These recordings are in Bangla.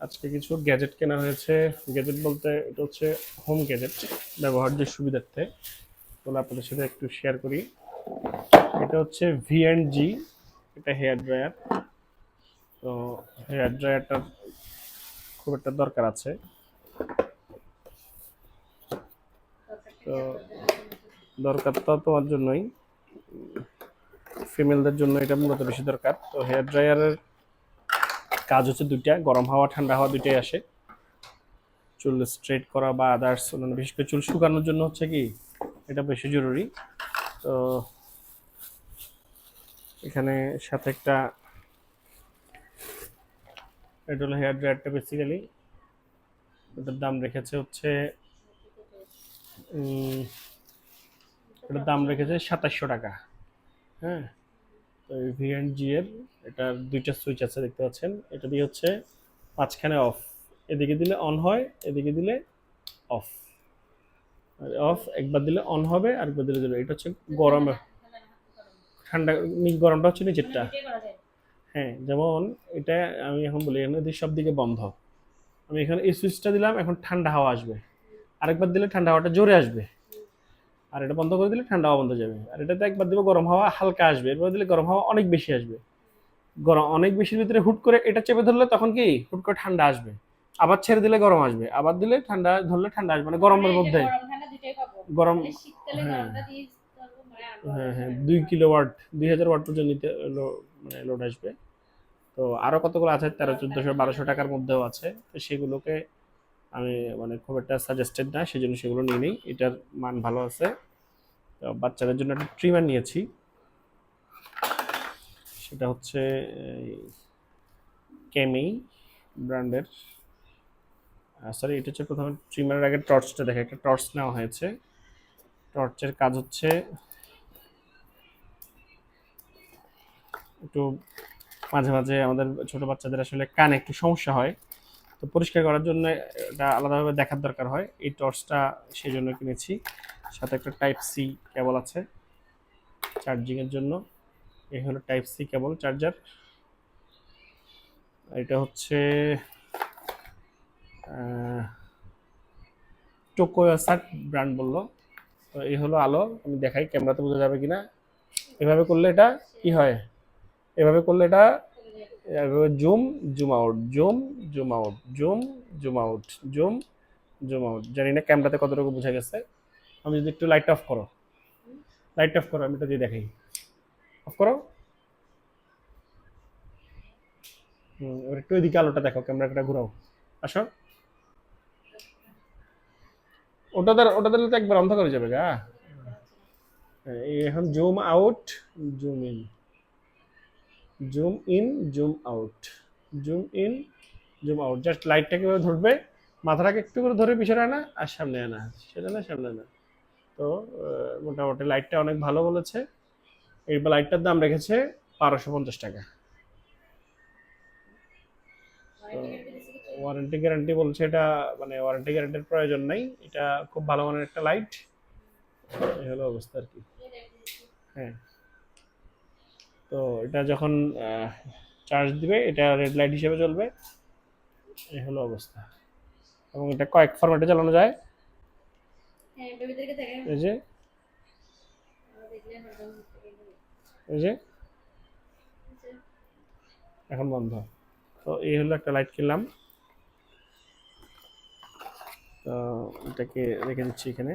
আজকে কিছু গ্যাজেট কেনা হয়েছে। গ্যাজেট বলতে এটা হচ্ছে হোম গ্যাজেট ব্যবহার্যের সুবিধার্থে। তাহলে আপনাদের সাথে একটু শেয়ার করি। এটা হচ্ছে ভি অ্যান্ড জি এটা হেয়ার ড্রায়ার তো হেয়ার ড্রায়ারটার খুব একটা দরকার আছে। তো দরকার তো তোমার জন্যই। ফিমেলদের জন্য এটা মূলত বেশি দরকার। তো হেয়ার ড্রায়ারের কাজ হচ্ছে দুইটা, গরম হাওয়া, ঠান্ডা হাওয়া দুইটাই আসে। চুল স্ট্রেট করা বা আদার্স অন্যান্য, বিশেষ করে চুল শুকানোর জন্য হচ্ছে কি, এটা বেশি জরুরি। তো এখানে সাথে একটা, এটা হলো হেয়ার ড্রায়ারটা বেসিক্যালি এটার দাম রেখেছে হচ্ছে এটার দাম রেখেছে সাতাশশো টাকা। হ্যাঁ? তো অ্যান্ড জি এর এটার দুইটা সুইচ আছে দেখতে পাচ্ছেন। এটা দিয়ে হচ্ছে মাঝখানে অফ এদিকে দিলে অন হয় এদিকে দিলে অফ অফ একবার দিলে অন হবে আরেকবার দিলে দিলে এটা হচ্ছে গরম ঠান্ডা গরমটা হচ্ছে নিচেরটা। হ্যাঁ যেমন এটা আমি এখন বলি এখানে সব দিকে বন্ধ। আমি এখানে এই সুইচটা দিলাম এখন ঠান্ডা হাওয়া আসবে। আরেকবার দিলে ঠান্ডা হাওয়াটা জোরে আসবে। আর এটা বন্ধ করে দিলে ঠান্ডা হাওয়া বন্ধ যাবে। আর এটাতে একবার দিলে গরম হাওয়া হালকা আসবে এরপর দিলে গরম হাওয়া অনেক বেশি আসবে। গরম অনেক বেশির ভিতরে হুট করে এটা চেপে ধরলে তখন কি? হুট করে ঠান্ডা আসবে। আবার ছেড়ে দিলে গরম আসবে আবার দিলে ঠান্ডা ধরলে ঠান্ডা আসবে মানে গরমের মধ্যে। গরম হ্যাঁ। হ্যাঁ হ্যাঁ দুই কিলো ওয়াট দুই হাজার ওয়াট পর্যন্ত নিতে মানে লোড আসবে। তো আরও কতগুলো আছে? তেরো চোদ্দোশো বারোশো টাকার মধ্যেও আছে। তো সেগুলোকে আমি মানে খুব একটা সাজেস্টেড না সেই জন্য সেগুলো নিয়ে নিই। এটার মান ভালো আছে। তো বাচ্চাদের জন্য একটা ট্রিমার নিয়েছি। সেটা হচ্ছে কেমি ব্র্যান্ডের সরি এটা হচ্ছে প্রথমে ট্রিমারের আগে টর্চটা দেখে, একটা টর্চ নেওয়া হয়েছে। টর্চের কাজ হচ্ছে একটু মাঝে মাঝে আমাদের ছোট বাচ্চাদের আসলে কানে একটু সমস্যা হয়। তো পরিষ্কার করার জন্য এটা আলাদাভাবে দেখার দরকার হয়। এই টর্চটা সেই জন্য কিনেছি। সাথে একটা টাইপ সি কেবল আছে চার্জিংয়ের জন্য। এই হলো টাইপ সি কেবল চার্জার। এটা হচ্ছে টোকোয়াসাট ব্র্যান্ড বলল। তো এই হলো আলো, আমি দেখাই, ক্যামেরাতে বোঝা যাবে কিনা। এভাবে করলে এটা কি হয়? এভাবে করলে এটা zoom zoom out zoom zoom out zoom zoom out zoom zoom out. জানি না ক্যামেরাতে কতটুকু বোঝা গেছে। আমি যদি একটু লাইট অফ করো। লাইট অফ করো আমি এটা দিয়ে দেখাই। অফ করো। হুম একটু এদিকে আলোটা দেখো ক্যামেরাটা ঘুরাও। আসো। ওটা দ্বারা ওটা তো একবার অন্ধ করে যাবে গা। হ্যাঁ, এখন zoom out zoom in. Zoom in, zoom out. Zoom in, zoom out. Just লাইটটাকে এভাবে ধরবে? মাথাটাকে একটু করে ধরে পিছনে আনা আর সামনে আনা। সেটা না, সামনে আনা। তো মোটামুটি লাইটটা অনেক ভালো বলেছে। এই লাইটটার দাম রেখেছে বারোশো পঞ্চাশ টাকা। ওয়ারেন্টি গ্যারান্টি বলছে এটা মানে ওয়ারেন্টি গ্যারান্টির প্রয়োজন নাই। এটা খুব ভালো মানের একটা লাইট। এই হলো অবস্থা আর কি। হ্যাঁ। তো এটা যখন চার্জ দিবে এটা রেড লাইট হিসেবে চলবে। এই হলো অবস্থা। এবং এটা কয়েক ফরম্যাটে চালানো যায়। এই যে এই যে এখন বন্ধ। তো এই হলো একটা লাইট কিনলাম। তো এটাকে রেখে দিচ্ছি এখানে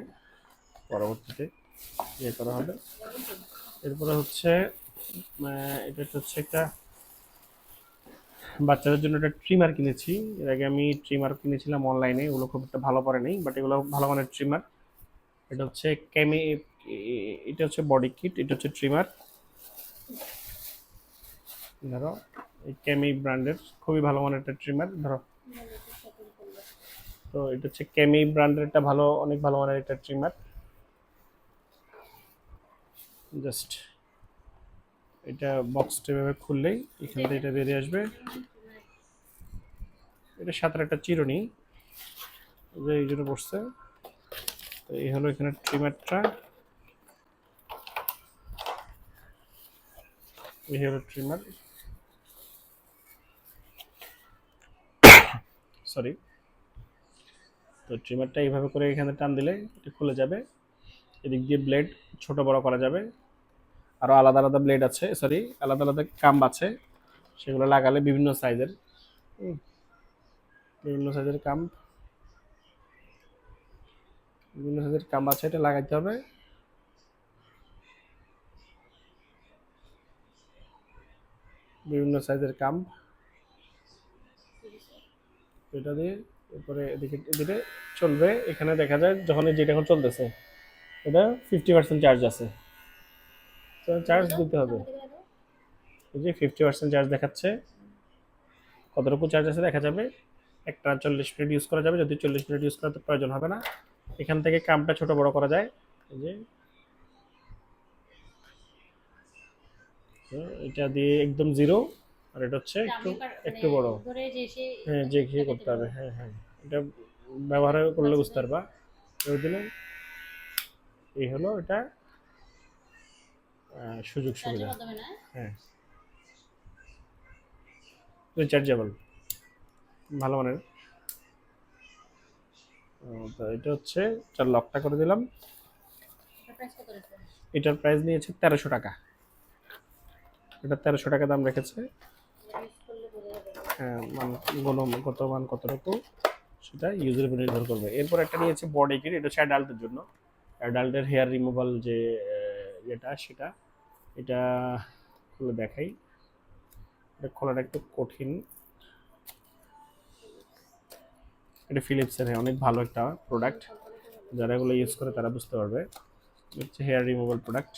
পরবর্তীতে। ইয়ে করা হবে। এরপরে হচ্ছে এটা হচ্ছে একটা বাচ্চাদের জন্য একটা ট্রিমার কিনেছি। এর আগে আমি ট্রিমার কিনেছিলাম অনলাইনে ওগুলো খুব একটা ভালো পড়ে নেই বাট এগুলো ভালো মানের ট্রিমার এটা হচ্ছে ক্যামি এটা হচ্ছে বডি কিট এটা হচ্ছে ট্রিমার ধরো, এই ক্যামি ব্র্যান্ডের খুবই ভালো মানের একটা ট্রিমার ধরো। তো এটা হচ্ছে ক্যামি ব্র্যান্ডের একটা ভালো, অনেক ভালো মানের একটা ট্রিমার জাস্ট এটা বক্সটা এভাবে খুললেই এখান থেকে এটা বেরিয়ে আসবে। এটা সাথে একটা চিরুনি, যে এই জন্য বসছে। তো এই হলো এখানে ট্রিমারটা এই হলো ট্রিমার সরি তো ট্রিমারটা এইভাবে করে এখানে টান দিলে এটা খুলে যাবে। এদিক দিয়ে ব্লেড ছোট বড় করা যাবে। আরও আলাদা আলাদা ব্লেড আছে সরি আলাদা আলাদা কাম্ব আছে, সেগুলো লাগালে বিভিন্ন সাইজের বিভিন্ন সাইজের কাম্ব, বিভিন্ন সাইজের কাম্ব আছে, এটা লাগাইতে হবে। বিভিন্ন সাইজের কাম্ব। এটা দিয়ে এরপরে এদিকে এদিকে চলবে। এখানে দেখা যায় যখন যেটা এখন চলতেছে, এটা ফিফটি পার্সেন্ট চার্জ আছে। তো চার্জ দিতে হবে। এই যে ফিফটি পার্সেন্ট চার্জ দেখাচ্ছে। কতটুকু চার্জ আছে দেখা যাবে। একটা চল্লিশ মিনিট ইউজ করা যাবে। যদি চল্লিশ মিনিট ইউজ করার প্রয়োজন হবে না এখান থেকে কামটা ছোট বড় করা যায়। এই যে এটা দিয়ে একদম জিরো আর এটা হচ্ছে একটু একটু বড়। হ্যাঁ যে ঘিয়ে করতে হবে। হ্যাঁ হ্যাঁ। এটা ব্যবহার করলে বুঝতে পারবা। দিলে এই হলো এটা। সুযোগ সুবিধা। হ্যাঁ। রিচার্জেবল ভালো মানের। তো এটা হচ্ছে চার লকটা করে দিলাম। এটা এটার প্রাইস নিয়েছে তেরোশো টাকা। এটা তেরোশো টাকা দাম রেখেছে। হ্যাঁ, মান গুণগত মান কতটুকু সেটা ইউজের উপর নির্ভর করবে। এরপর একটা নিয়েছে বডি কিট এটা হচ্ছে অ্যাডাল্টের জন্য। অ্যাডাল্টের হেয়ার রিমুভাল যে ইয়েটা সেটা। এটা খুলে দেখাই। এটা খোলাটা একটু কঠিন। এটা ফিলিপসের হ্যাঁ অনেক ভালো একটা প্রোডাক্ট যারা এগুলো ইউজ করে তারা বুঝতে পারবে। হচ্ছে হেয়ার রিমুভাল প্রোডাক্ট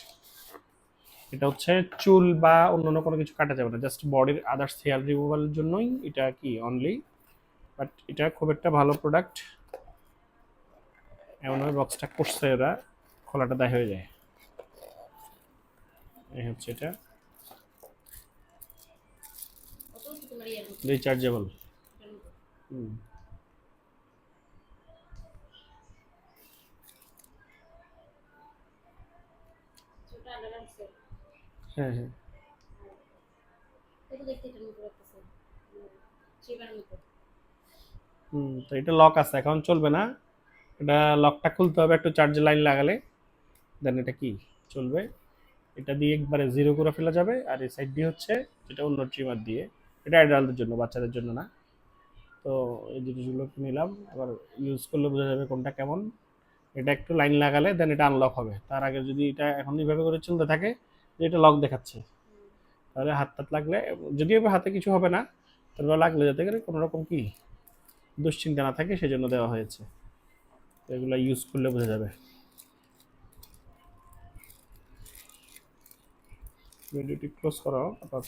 এটা হচ্ছে চুল বা অন্যান্য কোনো কিছু কাটা যাবে না। জাস্ট বডির আদার্স হেয়ার রিমুভালের জন্যই এটা কি অনলি বাট এটা খুব একটা ভালো প্রোডাক্ট এমনভাবে বক্সটা করছে ওরা খোলাটা দায় হয়ে যায়। এই হচ্ছে এটা। রিচার্জেবল হুম। হ্যাঁ হ্যাঁ। হুম তো এটা লক আছে এখন চলবে না। এটা লকটা খুলতে হবে একটু চার্জ লাইন লাগালে। দেন এটা কি? চলবে। এটা দিয়ে একবারে জিরো করে ফেলা যাবে আর এই সাইড দিয়ে হচ্ছে যেটা অন্য ট্রিমার দিয়ে। এটা অ্যাডাল্টদের জন্য, বাচ্চাদের জন্য না। তো এই জিনিসগুলো নিলাম। আবার ইউজ করলে বোঝা যাবে কোনটা কেমন। এটা একটু লাইন লাগালে দেন এটা আনলক হবে। তার আগে যদি এটা এখন এইভাবে করে চলতে থাকে, যে এটা লক দেখাচ্ছে। তাহলে হাত টাত লাগলে, যদিও হাতে কিছু হবে না তারপর লাগলে যাতে করে কোনো রকম কি দুশ্চিন্তা না থাকে, সেজন্য দেওয়া হয়েছে। এগুলো ইউজ করলে বোঝা যাবে। व्हॅलिडिटी क्लोज कराओ आता